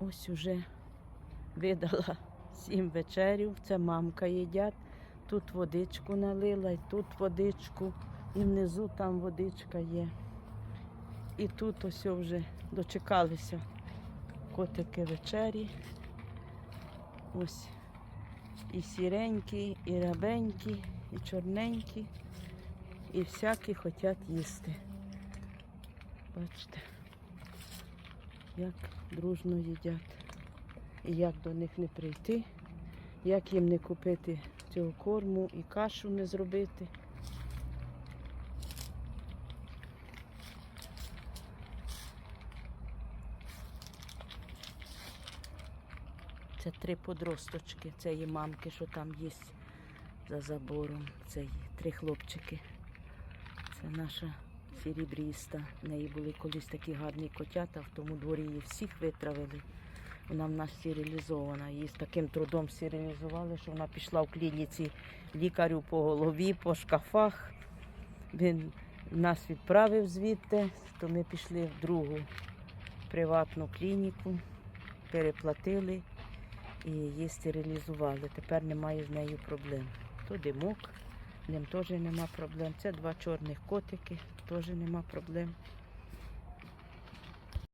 Ось уже видала сім вечерів. Це мамка їдять. Тут водичку налила, і тут водичку, і внизу там водичка є. І тут ось вже дочекалися котики вечері. Ось і сіренькі, і рябенькі, і чорненькі, і всякі хочуть їсти. Бачите, як дружно їдять. І як до них не прийти, як їм не купити цього корму і кашу не зробити. Це три подросточки, це є мамки, що там є за забором. Це є три хлопчики. Це наша серебріста. В неї були колись такі гарні котята, в тому дворі її всіх витравили. Вона в нас стерилізована. Її з таким трудом стерилізували, що вона пішла в клініці лікарю по голові, по шкафах. Він нас відправив звідти, то ми пішли в другу приватну клініку, переплатили і її стерилізували. Тепер немає з нею проблем. То димок, ним теж нема проблем. Це два чорних котики, теж нема проблем.